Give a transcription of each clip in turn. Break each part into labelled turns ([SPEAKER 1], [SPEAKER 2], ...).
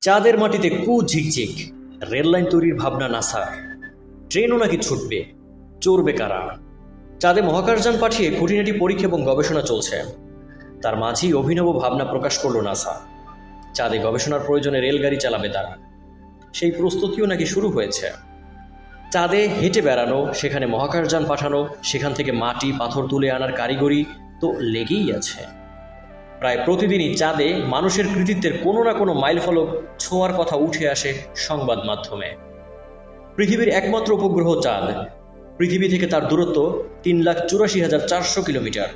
[SPEAKER 1] চাঁদের মাটিতে কু ঝিকঝিক, রেল লাইন তৈরির ভাবনা নাসার। ট্রেনও নাকি ছুটবে, চড়বে কারা? চাঁদে মহাকাশযান পাঠিয়ে খুঁটিনাটি পরীক্ষা এবং গবেষণা চলছে। তার মাঝেই অভিনব ভাবনা প্রকাশ করল নাসা। চাঁদে গবেষণার প্রয়োজনে রেলগাড়ি চালাবে তারা। সেই প্রস্তুতিও নাকি শুরু হয়েছে। চাঁদে হেঁটে বেড়ানো, সেখানে মহাকাশযান পাঠানো, সেখান থেকে মাটি, পাথর তুলে আনার কারিগরি তো লেগেই আছে। প্রায় প্রতিদিনই চাঁদে মানুষের কৃতিত্বের কোনো না কোনো মাইলফলক ছোঁয়ার কথা উঠে আসে সংবাদ মাধ্যমে। পৃথিবীর একমাত্র উপগ্রহ চাঁদ। পৃথিবী থেকে তার দূরত্ব তিন লাখ চুরাশি হাজার চারশো কিলোমিটার।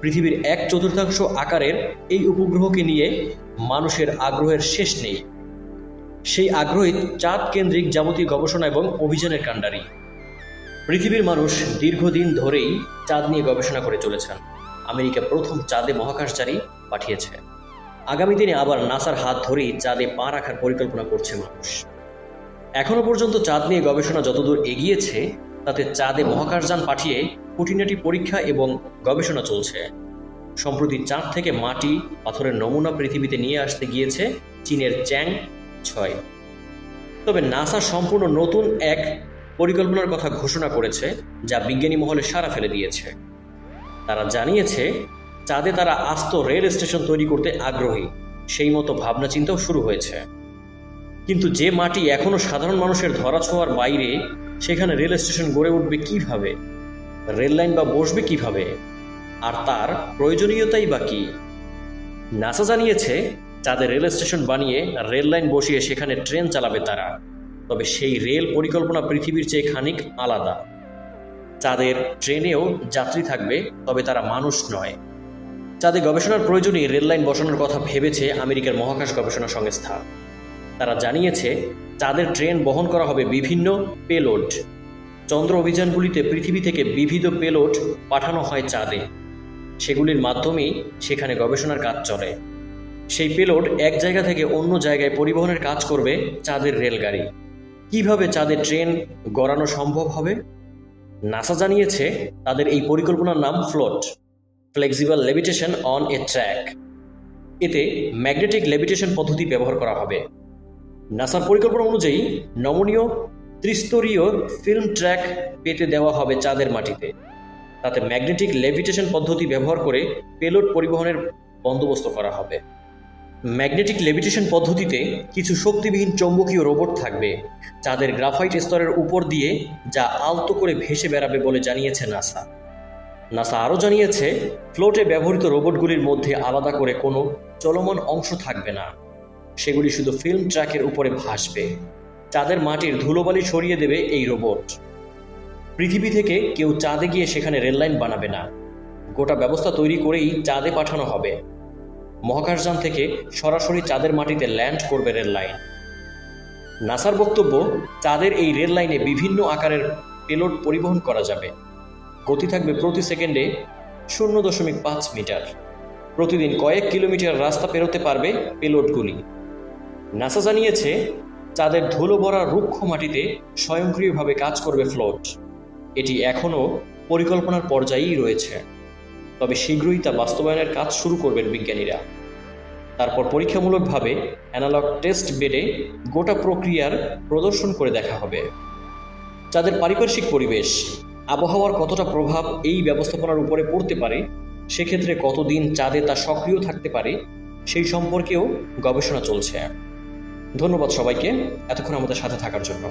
[SPEAKER 1] পৃথিবীর এক চতুর্থাংশ আকারের এই উপগ্রহকে নিয়ে মানুষের আগ্রহের শেষ নেই। সেই আগ্রহী চাঁদ কেন্দ্রিক যাবতীয় গবেষণা এবং অভিযানের কাণ্ডারি। পৃথিবীর মানুষ দীর্ঘদিন ধরেই চাঁদ নিয়ে গবেষণা করে চলেছেন। আমেরিকা প্রথম চাঁদে মহাকাশচারী পাঠিয়েছে। আগামী দিনে আবার নাসার হাত ধরেই চাঁদে পা রাখার পরিকল্পনা করছে মানুষ। এখনও পর্যন্ত চাঁদ নিয়ে গবেষণা যতদূর এগিয়েছে, তাতে চাঁদে মহাকাশযান পাঠিয়ে খুঁটিনাটি পরীক্ষা এবং গবেষণা চলছে। সম্প্রতি চাঁদ থেকে মাটি, পাথরের নমুনা পৃথিবীতে নিয়ে আসতে গিয়েছে চীনের চ্যাং ছয়। তবে নাসা সম্পূর্ণ নতুন এক পরিকল্পনার কথা ঘোষণা করেছে, যা বিজ্ঞানী মহলে সাড়া ফেলে দিয়েছে। তারা জানিয়েছে, চাঁদে তারা আস্ত রেল স্টেশন তৈরি করতে আগ্রহী। সেই মতো ভাবনা চিন্তাও শুরু হয়েছে। কিন্তু যে মাটি এখনও সাধারণ মানুষের ধরা ধরাছোঁয়ার বাইরে, সেখানে রেল স্টেশন গড়ে উঠবে কীভাবে? রেল লাইন বা বসবে কীভাবে? আর তার প্রয়োজনীয়তাই বা কি? নাসা জানিয়েছে, চাঁদে রেল স্টেশন বানিয়ে রেল লাইন বসিয়ে সেখানে ট্রেন চালাবে তারা। তবে সেই রেল পরিকল্পনা পৃথিবীর চেয়ে খানিক আলাদা। চাঁদের ট্রেনেও যাত্রী থাকবে, তবে তারা মানুষ নয়। চাঁদে গবেষণার প্রয়োজনে রেললাইন বসানোর কথা ভেবেছে আমেরিকার মহাকাশ গবেষণা সংস্থা। তারা জানিয়েছে চাঁদের ট্রেন বহন করা হবে বিভিন্ন পেলোড। চন্দ্র অভিযানগুলিতে পৃথিবী থেকে বিবিধ পেলোড পাঠানো হয় চাঁদে। সেগুলির মাধ্যমেই সেখানে গবেষণার কাজ চলে। সেই পেলোড এক জায়গা থেকে অন্য জায়গায় পরিবহনের কাজ করবে চাঁদের রেলগাড়ি। কীভাবে চাঁদের ট্রেন গড়ানো সম্ভব হবে? নাসা জানিয়েছে তাদের এই পরিকল্পনার নাম float, flexible levitation on a track. এতে ম্যাগনেটিক লেভিটেশন পদ্ধতি ব্যবহার করা হবে। নাসার পরিকল্পনা অনুযায়ী নমনীয় ত্রিস্তরীয় ফিল্ম ট্র্যাক পেতে দেওয়া হবে চাঁদের মাটিতে। তাতে ম্যাগনেটিক লেভিটেশন পদ্ধতি ব্যবহার করে পেলোড পরিবহনের বন্দোবস্ত করা হবে। ম্যাগনেটিক লেভিটেশন পদ্ধতিতে কিছু শক্তিবিহীন চৌম্বকীয় রোবট থাকবে চাঁদের গ্রাফাইট স্তরের উপর দিয়ে যা আলতো করে ভেসে বেড়াবে বলে জানিয়েছে নাসা। নাসা আরও জানিয়েছে, ফ্লোটে ব্যবহৃত রোবটগুলির মধ্যে আলাদা করে কোনো চলমান অংশ থাকবে না। সেগুলি শুধু ফিল্ম ট্র্যাকের উপরে ভাসবে, চাঁদের মাটির ধুলোবালি সরিয়ে দেবে এই রোবট। পৃথিবী থেকে কেউ চাঁদে গিয়ে সেখানে রেললাইন বানাবে না। গোটা ব্যবস্থা তৈরি করেই চাঁদে পাঠানো হবে। মহাকাশযান থেকে সরাসরি চাঁদের মাটিতে ল্যান্ড করবে রেল লাইন। নাসার বক্তব্য, চাঁদের এই রেল লাইনে বিভিন্ন আকারের পেলোড পরিবহন করা যাবে। গতি থাকবে প্রতি সেকেন্ডে শূন্য দশমিক পাঁচ মিটার। প্রতিদিন কয়েক কিলোমিটার রাস্তা পেরোতে পারবে পেলোডগুলি। নাসা জানিয়েছে, চাঁদের ধুলো ভরা রুক্ষ মাটিতে স্বয়ংক্রিয়ভাবে কাজ করবে ফ্লোট। এটি এখনও পরিকল্পনার পর্যায়েই রয়েছে। তবে শীঘ্রই তা বাস্তবায়নের কাজ শুরু করবেন বিজ্ঞানীরা। তারপর পরীক্ষামূলকভাবে অ্যানালগ টেস্ট বেডে গোটা প্রক্রিয়ার প্রদর্শন করে দেখা হবে। চাঁদের পারিপার্শ্বিক পরিবেশ, আবহাওয়ার কতটা প্রভাব এই ব্যবস্থাপনার উপরে পড়তে পারে, সেক্ষেত্রে কতদিন চাঁদে তা সক্রিয় থাকতে পারে, সেই সম্পর্কেও গবেষণা চলছে। ধন্যবাদ সবাইকে, এতক্ষণ আমাদের সাথে থাকার জন্য।